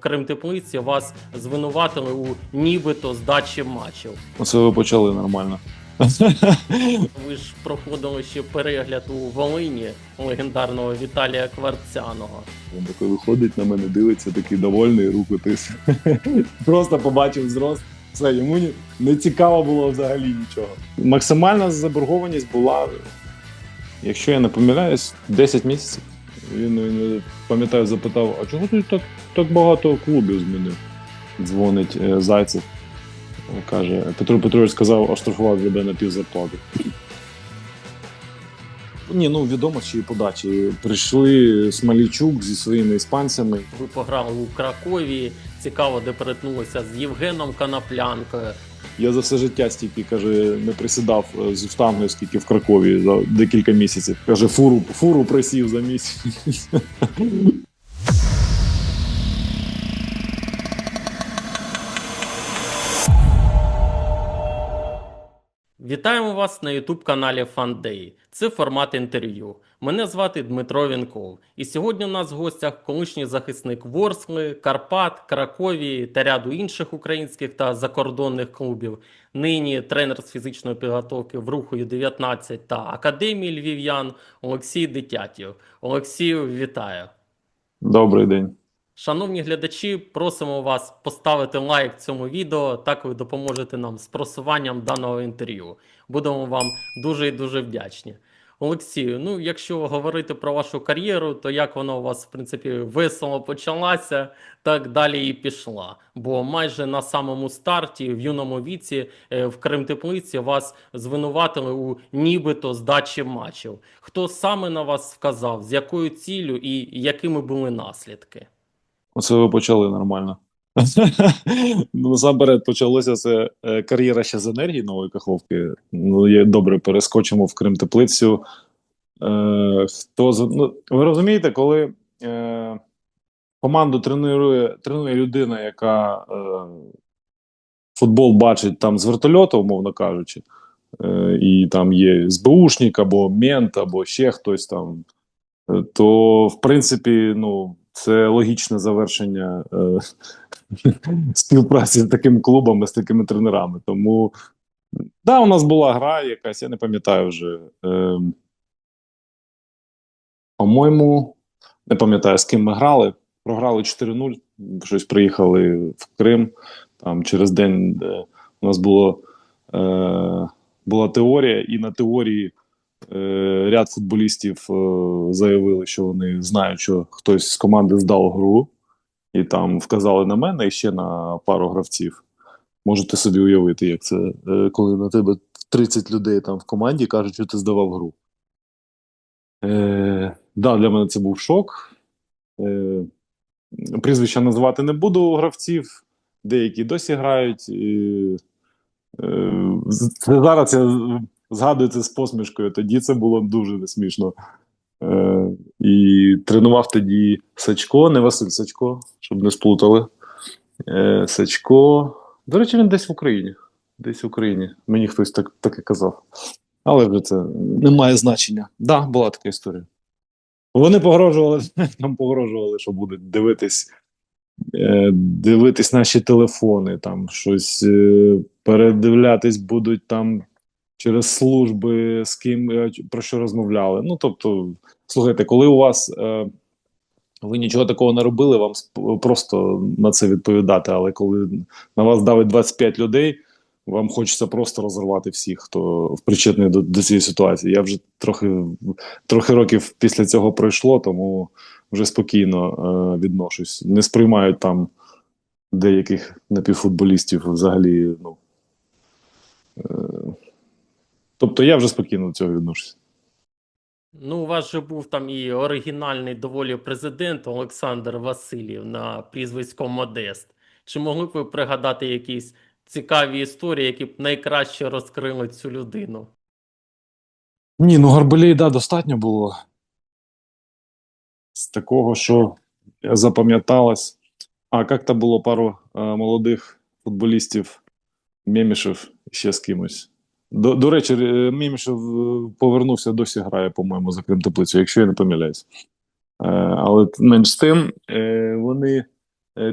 Крим Теплиці вас звинуватили у нібито здачі матчів. Оце ви почали нормально. Ви ж проходили ще перегляд у Волині легендарного Віталія Кварцяного. Він такий виходить на мене, дивиться, такий довольний, руку тис. Просто побачив зрост. Все, йому не цікаво було взагалі нічого. Максимальна заборгованість була, якщо я не помиляюсь, 10 місяців. Він, він пам'ятаю, запитав: а чого ти так, так багато клубів змінив? Дзвонить е, Зайцев. Каже, Петро Петрович сказав, оштрафував тебе на пів зарплати. Ні, ну відомо, чиї подачі. Прийшли Смолійчук зі своїми іспанцями. Ви пограли у Кракові. Цікаво, де перетнулися з Євгеном Коноплянкою. Я за все життя стільки каже, не присідав е, з штангою, скільки в Кракові за декілька місяців. Каже, фуру, фуру присів за місяць. Вітаємо вас на youtube каналі FunDay. Це формат інтерв'ю. Мене звати Дмитро Вінков. І сьогодні у нас в гостях колишній захисник Ворскли, Карпат, Краковії та ряду інших українських та закордонних клубів. Нині тренер з фізичної підготовки в руху Ю-19 та Академії Львів'ян Олексій Дитятів. Олексію, вітаю! Добрий день. Шановні глядачі, просимо вас поставити лайк цьому відео. Так ви допоможете нам з просуванням даного інтерв'ю. Будемо вам дуже і дуже вдячні. Олексію, ну якщо говорити про вашу кар'єру, то як вона у вас в принципі весело почалася, так далі і пішла. Бо майже на самому старті, в юному віці, е, в Крим Теплиці вас звинуватили у нібито здачі матчів. Хто саме на вас вказав, з якою ціллю і якими були наслідки? Оце ви почали нормально. ну, насамперед почалося це е, кар'єра ще з енергії нової каховки. Ну, є добре, перескочимо в Крим теплицю. Е, хто ну, ви розумієте, коли е, команду тренує, тренує людина, яка футбол бачить там з вертольоту, умовно кажучи, і там є СБУшник або мент, або ще хтось там, то в принципі, ну, це логічне завершення е, співпраці з такими клубами, з такими тренерами. Тому да, у нас була гра якась, я не пам'ятаю вже. Е, по-моєму, не пам'ятаю, з ким ми грали. Програли 4-0, щось приїхали в Крим. Там через день у нас було, е, була теорія, і на теорії ряд футболістів е, заявили, що вони знають, що хтось з команди здав гру, і там вказали на мене і ще на пару гравців. Можете собі уявити, як це, е, коли на тебе 30 людей там в команді кажуть, що ти здавав гру. Е, да, для мене це був шок. Е, прізвища назвати не буду гравців, деякі досі грають. І, е, зараз я згадую це з посмішкою. Тоді це було дуже не смішно. Е, і тренував тоді Сачко, не Василь Сачко, щоб не сплутали. Е, Сачко. До речі, він десь в Україні. Десь в Україні. Мені хтось так, таке казав. Але вже це не має значення. Так, да, була така історія. Вони погрожували, нам погрожували, що будуть дивитись, е, дивитись наші телефони, там щось е, передивлятись будуть там через служби, з ким е, про що розмовляли. Ну, тобто, слухайте, коли у вас е, ви нічого такого не робили, вам просто на це відповідати. Але коли на вас давить 25 людей, вам хочеться просто розірвати всіх, хто причетний до, до цієї ситуації. Я вже трохи, трохи років після цього пройшло, тому вже спокійно е, відношусь. Не сприймають там деяких напівфутболістів взагалі. Ну, е, тобто я вже спокійно до цього відношусь. Ну, у вас же був там і оригінальний доволі президент Олександр Васильєв на прізвисько Модест. Чи могли б ви пригадати якісь цікаві історії, які б найкраще розкрили цю людину? Ні, ну Гарбалей, да, достатньо було. З такого, що запам'яталось. А як-то було пару е, молодих футболістів Мємішев ще з кимось. До, до речі, е, Мємішев е, повернувся, досі грає, по-моєму, за Крим Теплицю, якщо я не помиляюсь. Е, але менш з тим, е, вони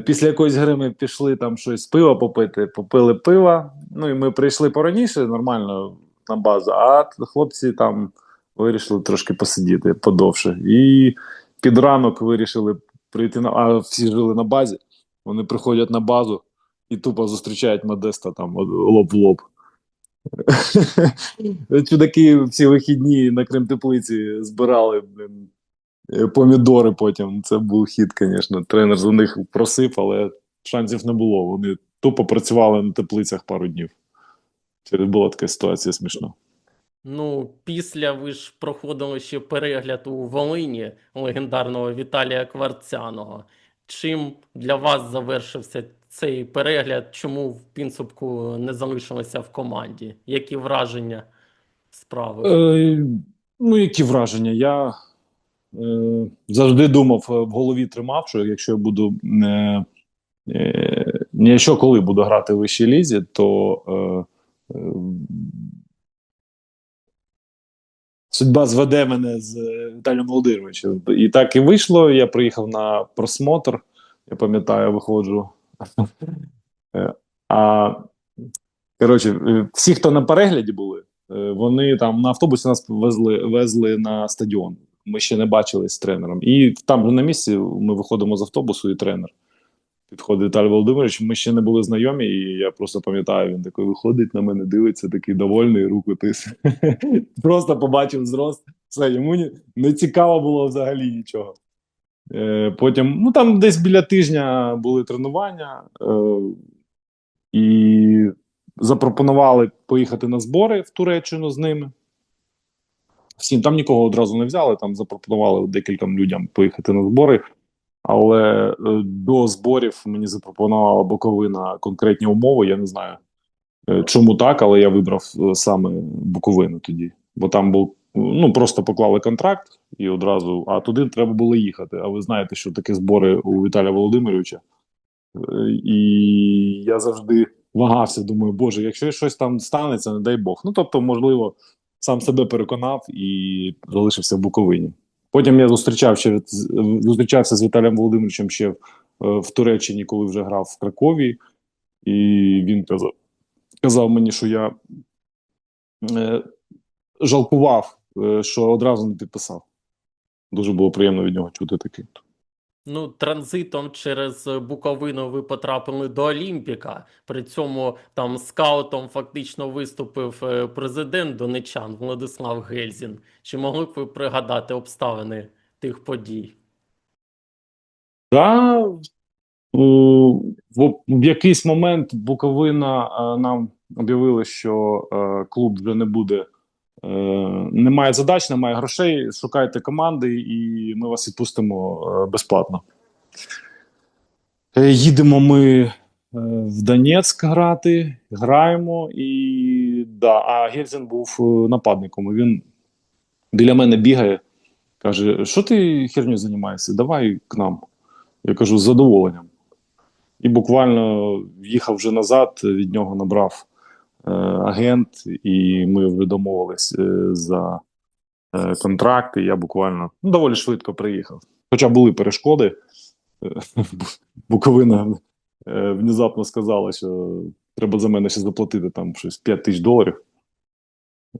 Після якоїсь гри ми пішли там щось пива попити, попили пива. Ну і ми прийшли пораніше нормально на базу, а хлопці там вирішили трошки посидіти подовше. І під ранок вирішили прийти на. А всі жили на базі. Вони приходять на базу і тупо зустрічають Модеста там лоб в лоб. Чудаки всі вихідні на Кримтеплиці збирали блін, е, помідори потім. Це був хід, звісно. Тренер за них просив, але шансів не було. Вони тупо працювали на теплицях пару днів. Через була така ситуація смішна. Ну, після ви ж проходили ще перегляд у Волині легендарного Віталія Кварцяного. Чим для вас завершився цей перегляд? Чому в підсумку не залишилися в команді? Які враження справи? Е, ну, які враження? Я е, завжди думав, е, в голові тримав, що якщо я буду е, не якщо коли буду грати в вищій лізі, то е, е, судьба зведе мене з е, Віталієм Володимировичем. І так і вийшло. Я приїхав на просмотр. Я пам'ятаю, виходжу. Е, А коротше, е, всі, хто на перегляді були, е, вони там на автобусі нас везли, везли на стадіон. Ми ще не бачились з тренером. І там же на місці ми виходимо з автобусу, і тренер підходить Віталій Володимирович. Ми ще не були знайомі, і я просто пам'ятаю, він такий виходить на мене, дивиться, такий довольний, руку тисне. Просто побачив зрост. Все, йому не цікаво було взагалі нічого. Е, потім, ну там десь біля тижня були тренування, е, і запропонували поїхати на збори в Туреччину з ними. Всім там нікого одразу не взяли, там запропонували декільком людям поїхати на збори. Але е, до зборів мені запропонувала Буковина конкретні умови. Я не знаю, чому так, але я вибрав саме Буковину тоді. Бо там був ну просто поклали контракт і одразу, а туди треба було їхати. А ви знаєте, що такі збори у Віталія Володимировича. Е, І я завжди вагався, думаю, боже, якщо щось там станеться, не дай Бог. Ну тобто, можливо, сам себе переконав і залишився в Буковині. Потім я зустрічав через зустрічався з Віталієм Володимировичем ще в, е, в Туреччині, коли вже грав в Кракові, і він казав, казав мені, що я е, жалкував, що одразу не підписав. Дуже було приємно від нього чути таке. Ну, транзитом через Буковину ви потрапили до Олімпіка. При цьому там скаутом фактично виступив е, президент донечан Владислав Гельзін. Чи могли б ви пригадати обставини тих подій? Да, у, в, якийсь момент Буковина е, нам об'явили, що е, клуб вже не буде, е, не задач, немає грошей. Шукайте команди, і ми вас відпустимо е, безплатно. Е, їдемо ми в Донецьк грати, граємо, і да, а Гельзен був нападником. І він біля мене бігає, каже: що ти херню займаєшся? Давай к нам. Я кажу з задоволенням. І буквально їхав вже назад, від нього набрав агент, і ми домовились е, за е, контракт. І я буквально ну, доволі швидко приїхав. Хоча були перешкоди. Е, Буковина е, внезапно сказала, що треба за мене ще заплатити там щось 5 тисяч доларів.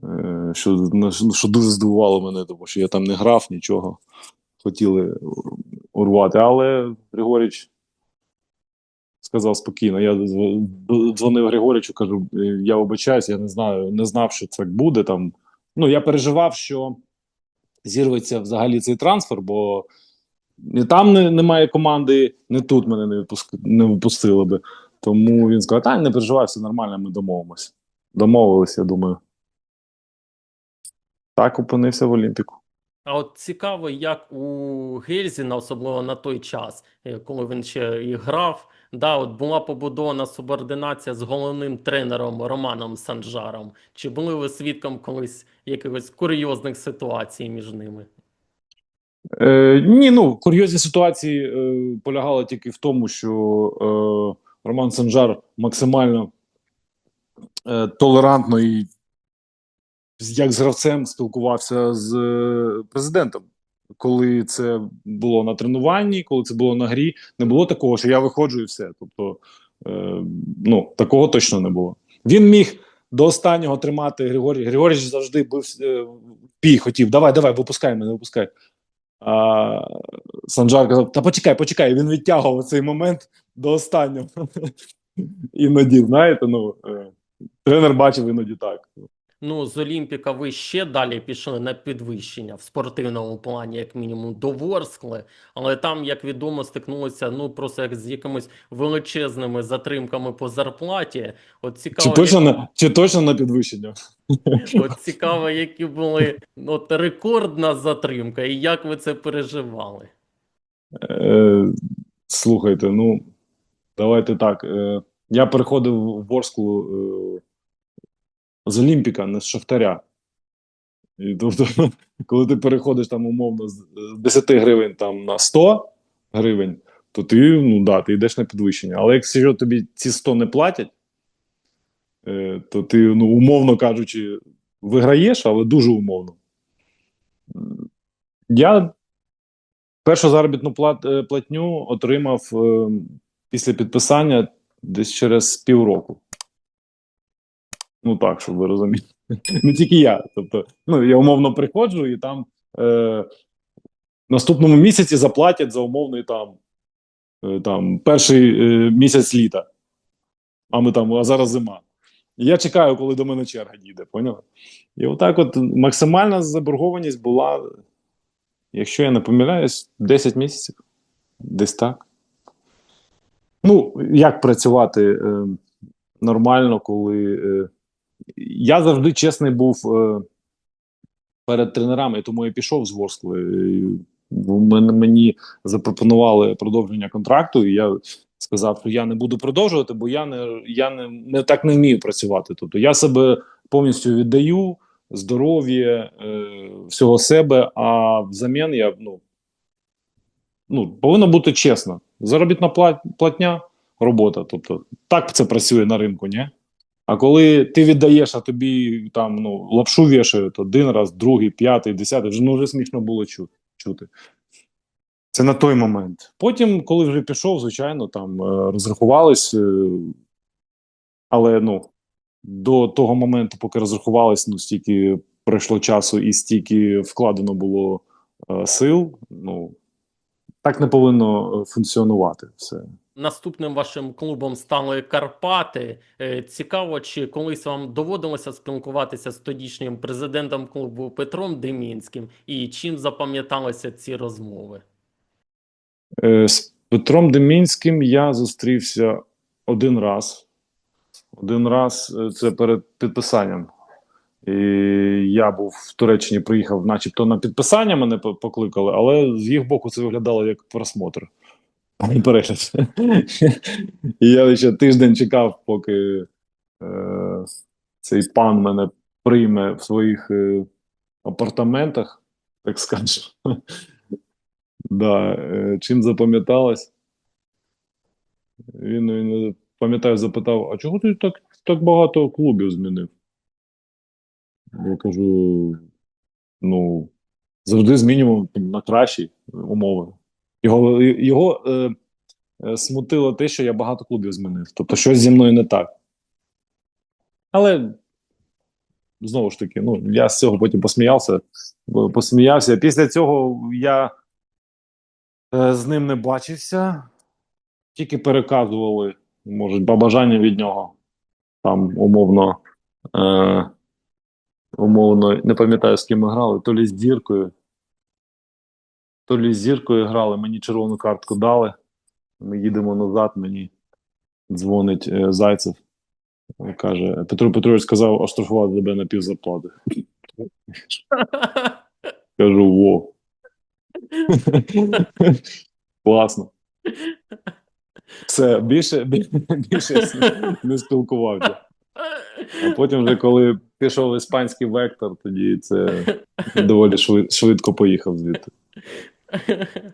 Е, що, що дуже здивувало мене, тому що я там не грав нічого. Хотіли урвати. Але Григоріч сказав спокійно. Я дз- дзвонив Григорічу, кажу: «Е, я вибачаюсь, я не знаю, не знав, що це буде там. Ну, я переживав, що зірветься взагалі цей трансфер, бо і там не, немає команди, не тут мене не, відпуск... не випустили би. Тому він сказав: та не переживай, все нормально, ми домовимося. Домовилися, я думаю. Так опинився в Олімпіку. А от цікаво, як у Гельзіна, особливо на той час, е, коли він ще і грав, да, от була побудована субординація з головним тренером Романом Санжаром. Чи були ви свідком колись якихось курйозних ситуацій між ними? Е, ні, ну курйозні ситуації е, полягали тільки в тому, що е, Роман Санжар максимально е, толерантно і як з гравцем спілкувався з е, президентом коли це було на тренуванні, коли це було на грі, не було такого, що я виходжу і все. Тобто, е, ну, такого точно не було. Він міг до останнього тримати Григорій. Григорій завжди був е, хотів, давай, давай, випускай мене, випускай. А Санджар казав: Та почекай, почекай. Він відтягував цей момент до останнього. Іноді, знаєте, ну е, тренер бачив іноді так. Ну, з Олімпіка ви ще далі пішли на підвищення в спортивному плані, як мінімум, до Ворскли, але там, як відомо, стикнулися ну просто як з якимись величезними затримками по зарплаті. От Чи цікаво, точно, як- на, чи точно на підвищення? от цікаво, які були от рекордна затримка, і як ви це переживали? Е, слухайте, ну давайте так. Е, я переходив в Ворсклу е, з Олімпіка, не з Шахтаря. І тобто, коли ти переходиш там умовно з з 10 гривень там на 100 гривень, то ти, ну да, ти йдеш на підвищення. Але якщо тобі ці 100 не платять, е, то ти, ну, умовно кажучи, виграєш, але дуже умовно. Я першу заробітну е, платню отримав е, після підписання десь через півроку. Ну так, щоб ви розуміли. Не тільки я. Тобто, ну, я умовно приходжу, і там е, наступному місяці заплатять за умовний там, е, там перший е, місяць літа. А ми там, а зараз зима. Я чекаю, коли до мене черга дійде, поняли? І отак, от максимальна заборгованість була, якщо я не помиляюсь, 10 місяців. Десь так. Ну, як працювати е, нормально, коли. Е, я завжди чесний був е, перед тренерами, тому я пішов з Ворскли. Мене- Мені запропонували продовження контракту, і я сказав, що я не буду продовжувати, бо я не, я не, не так не вмію працювати. Тобто я себе повністю віддаю, здоров'я, е, всього себе, а взамін я ну, ну, повинно бути чесно. Заробітна платня, робота. Тобто, так це працює на ринку, ні? А коли ти віддаєш, а тобі там ну, лапшу вішають один раз, другий, п'ятий, десятий, вже, ну, вже смішно було чути. Це на той момент. Потім, коли вже пішов, звичайно, там е, розрахувались, е, але ну, до того моменту, поки розрахувались, ну, стільки пройшло часу і стільки вкладено було е, сил, ну, так не повинно функціонувати все. Наступним вашим клубом стали Карпати. Е, Цікаво, чи колись вам доводилося спілкуватися з тодішнім президентом клубу Петром Демінським, і чим запам'яталися ці розмови? Е, З Петром Демінським я зустрівся один раз. Один раз е, це перед підписанням. І я був в Туреччині, приїхав, начебто на підписання мене покликали, але з їх боку це виглядало як просмотр. Перегляд. І я ще тиждень чекав, поки е, цей пан мене прийме в своїх е, апартаментах, так скажемо. Да, е, чим запам'яталось? Він, він пам'ятаю, запитав: а чого ти так, так багато клубів змінив? Я кажу: ну, завжди змінював на кращі умови. Його, його е, е, смутило те, що я багато клубів змінив. Тобто щось зі мною не так. Але знову ж таки, ну, я з цього потім посміявся. Посміявся. Після цього я е, з ним не бачився, тільки переказували, може, побажання від нього. Там умовно, е, умовно, не пам'ятаю, з ким ми грали, то лі з діркою. То лі з зіркою грали, мені червону картку дали. Ми їдемо назад, мені дзвонить е, Зайцев. Каже, Петро Петрович сказав оштрафувати тебе на півзарплати. Кажу, во. Класно. Все, більше, більше не спілкувався. А потім, вже коли пішов іспанський вектор, тоді це доволі швид- швидко поїхав звідти.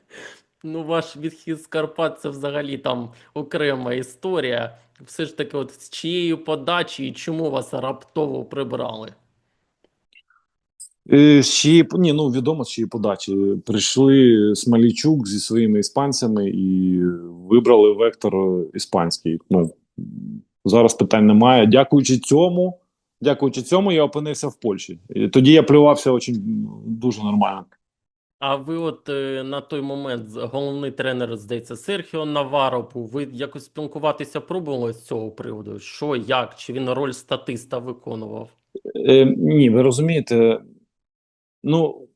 Ну, ваш відхід з Карпат це взагалі там окрема історія. Все ж таки, от з чиєю подачі і чому вас раптово прибрали? Е, чиї, ні, ну відомо з чиї подачі. Прийшли Смолійчук зі своїми іспанцями і вибрали вектор іспанський. Ну зараз питань немає. Дякуючи цьому, дякуючи цьому, я опинився в Польщі. Тоді я плювався очень дуже нормально. А ви, от е, на той момент головний тренер, здається, Серхіо Наваро. Ви якось спілкуватися пробували з цього приводу? Що, як? Чи він роль статиста виконував? Е, ні, ви розумієте. Ну,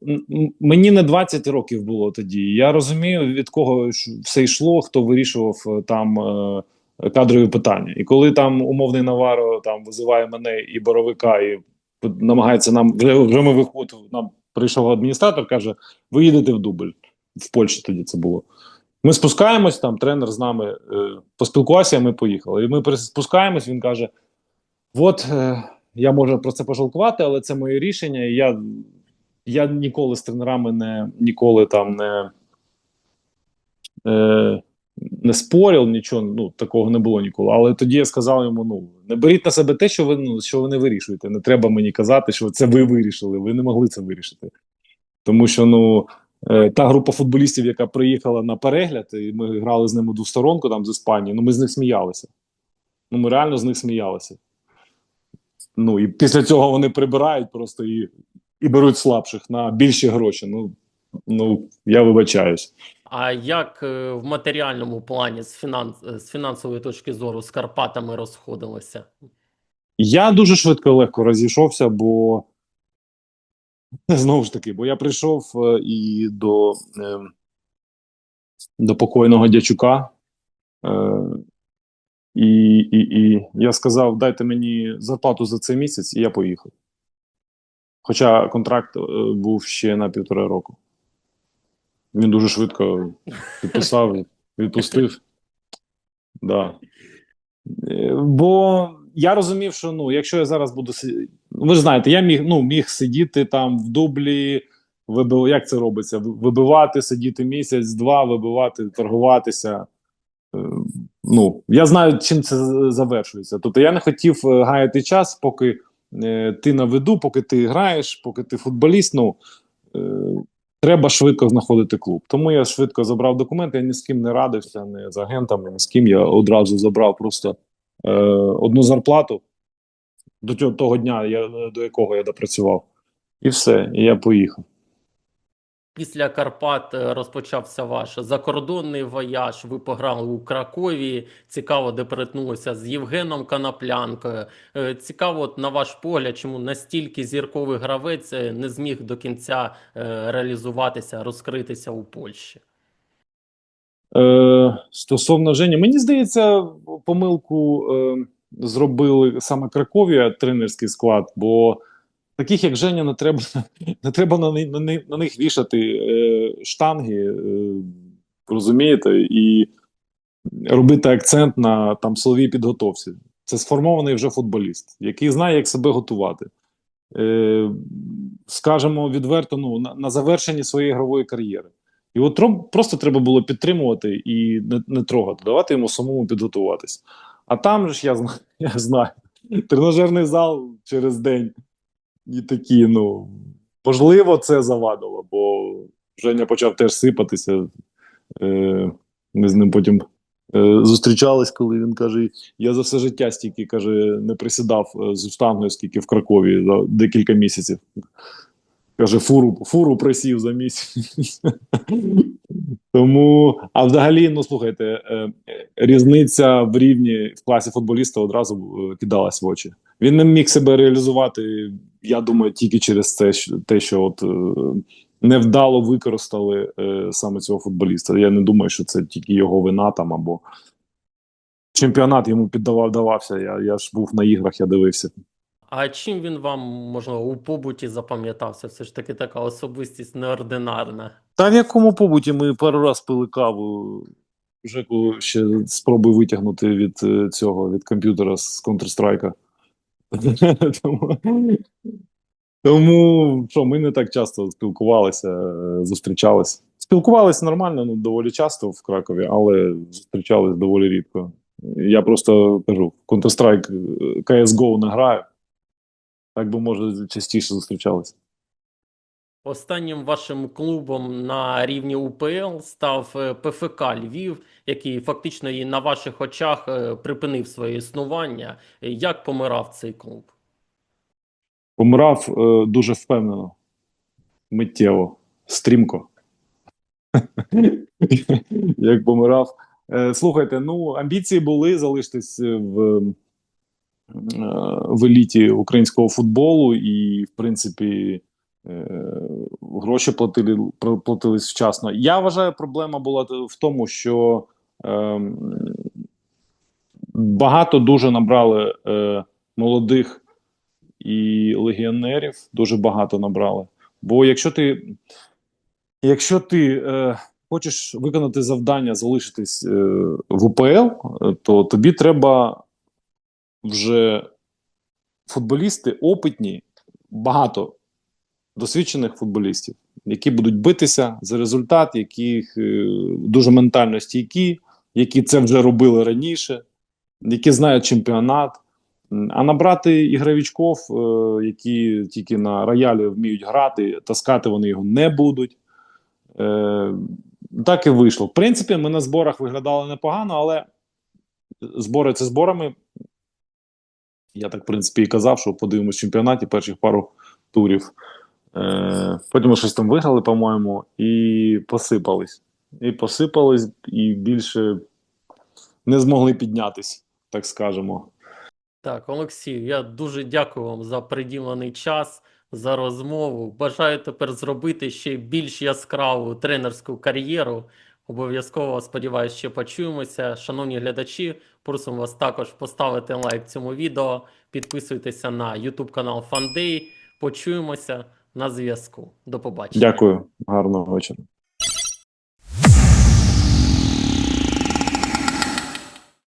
мені не 20 років було тоді. Я розумію, від кого все йшло, хто вирішував е, там е, кадрові питання. І коли там умовний Наваро там визиває мене і боровика, і намагається нам вже ми виходимо. Нам прийшов адміністратор, каже: ви їдете в дубль. В Польщі тоді це було. Ми спускаємось, там тренер з нами е, поспілкувався, і ми поїхали. І ми спускаємось, він каже: От е, я можу про це пожалкувати, але це моє рішення. І я, я ніколи з тренерами не ніколи там не, е, не спорив, нічого ну, такого не було ніколи. Але тоді я сказав йому: ну не беріть на себе те, що ви ну, що ви не вирішуєте. Не треба мені казати, що це ви вирішили. Ви не могли це вирішити. Тому що ну. е, Та група футболістів, яка приїхала на перегляд, і ми грали з ними двосторонку там з Іспанії, ну ми з них сміялися. Ну, ми реально з них сміялися. Ну і після цього вони прибирають просто і, і беруть слабших на більші гроші. Ну, ну я вибачаюсь. А як е, в матеріальному плані з, фінанс... е, з фінансової точки зору з Карпатами розходилося? Я дуже швидко і легко розійшовся, бо знову ж таки, бо я прийшов е, і до, до покойного дячука. І, і, і я сказав: дайте мені зарплату за цей місяць, і я поїхав. Хоча контракт був ще на півтора року. Він дуже швидко підписав, відпустив. Да. Е, Бо я розумів, що ну, якщо я зараз буду си- ви ж знаєте, я міг, ну, міг сидіти там в дублі, вибив... як це робиться? Вибивати, сидіти місяць, два, вибивати, торгуватися. Е, Ну, я знаю, чим це завершується. Тобто я не хотів е, гаяти час, поки ти на виду, поки ти граєш, поки ти футболіст. Ну, треба швидко знаходити клуб. Тому я швидко забрав документи, я ні з ким не радився, не з агентами, ні з ким. Я одразу забрав просто е, одну зарплату до того дня, я, до якого я допрацював. І все, і я поїхав. Після Карпат е, розпочався ваш закордонний вояж. Ви пограли у Кракові. Цікаво, де перетнулися з Євгеном Коноплянкою. Е, Цікаво, на ваш погляд, чому настільки зірковий гравець е, не зміг до кінця реалізуватися, розкритися у Польщі. Е, стосовно Жені, мені здається, помилку е, зробили саме Краковія тренерський склад, бо таких як Женя не треба, не треба на, на, на них вішати е, штанги, е, розумієте, і робити акцент на там силовій підготовці. Це сформований вже футболіст, який знає, як себе готувати. Е, скажемо відверто, ну, на, на завершенні своєї ігрової кар'єри. І от просто треба було підтримувати і не, не трогати, давати йому самому підготуватись. А там ж я я знаю тренажерний зал через день і такі, ну можливо, це завадило, бо Женя почав теж сипатися. Е, ми з ним потім е, зустрічались, коли він каже: я за все життя стільки каже, не присідав е, з штангою, скільки в Кракові за декілька місяців. Каже, фуру, фуру присів за місяць. Тому, а взагалі, ну слухайте, е, різниця в рівні в класі футболіста одразу е, кидалась в очі. Він не міг себе реалізувати, я думаю, тільки через це, що- те, що от е, невдало використали е, саме цього футболіста. Я не думаю, що це тільки його вина там або чемпіонат йому піддавав давався. Я, я ж був на іграх, я дивився. А чим він вам, можливо, у побуті запам'ятався? Все ж таки така особистість неординарна. Та в якому побуті ми пару раз пили каву. Жеку ще спробуй витягнути від е, цього від комп'ютера з Counter-Strike. тому, тому що ми не так часто спілкувалися, е, зустрічалися. Спілкувалися нормально, ну доволі часто в Кракові, але зустрічались доволі рідко. Я просто кажу: Counter-Strike, е, CSGO не граю. Так би, може, частіше зустрічалися. Останнім вашим клубом на рівні УПЛ став е, ПФК Львів, який фактично і на ваших очах е, припинив своє існування. Як помирав цей клуб? Помирав е, дуже впевнено, миттєво, стрімко. Як помирав. Слухайте, ну, амбіції були залишитись в, в еліті українського футболу, і, в принципі, гроші платили, платились вчасно. Я вважаю, проблема була в тому, що е, багато дуже набрали е, молодих і легіонерів дуже багато набрали. Бо якщо ти, якщо ти е, хочеш виконати завдання залишитись е, в УПЛ, е, то тобі треба вже футболісти опитні, багато досвідчених футболістів, які будуть битися за результат, яких е, дуже ментально стійкі, які це вже робили раніше, які знають чемпіонат. А набрати ігровичков, е, які тільки на роялі вміють грати, таскати вони його не будуть. Е, так і вийшло. В принципі, ми на зборах виглядали непогано, але збори це зборами. Я так, в принципі, і казав, що подивимось чемпіонаті перших пару турів. Е, потім щось там виграли, по-моєму, і посипались. І посипались, і більше не змогли піднятись, так скажемо. Так, Олексію, я дуже дякую вам за приділений час, за розмову. Бажаю тепер зробити ще більш яскраву тренерську кар'єру. Обов'язково сподіваюся, ще почуємося. Шановні глядачі, просимо вас також поставити лайк цьому відео, підписуйтеся на YouTube канал Фандей. Почуємося на зв'язку. До побачення. Дякую, гарного вечора.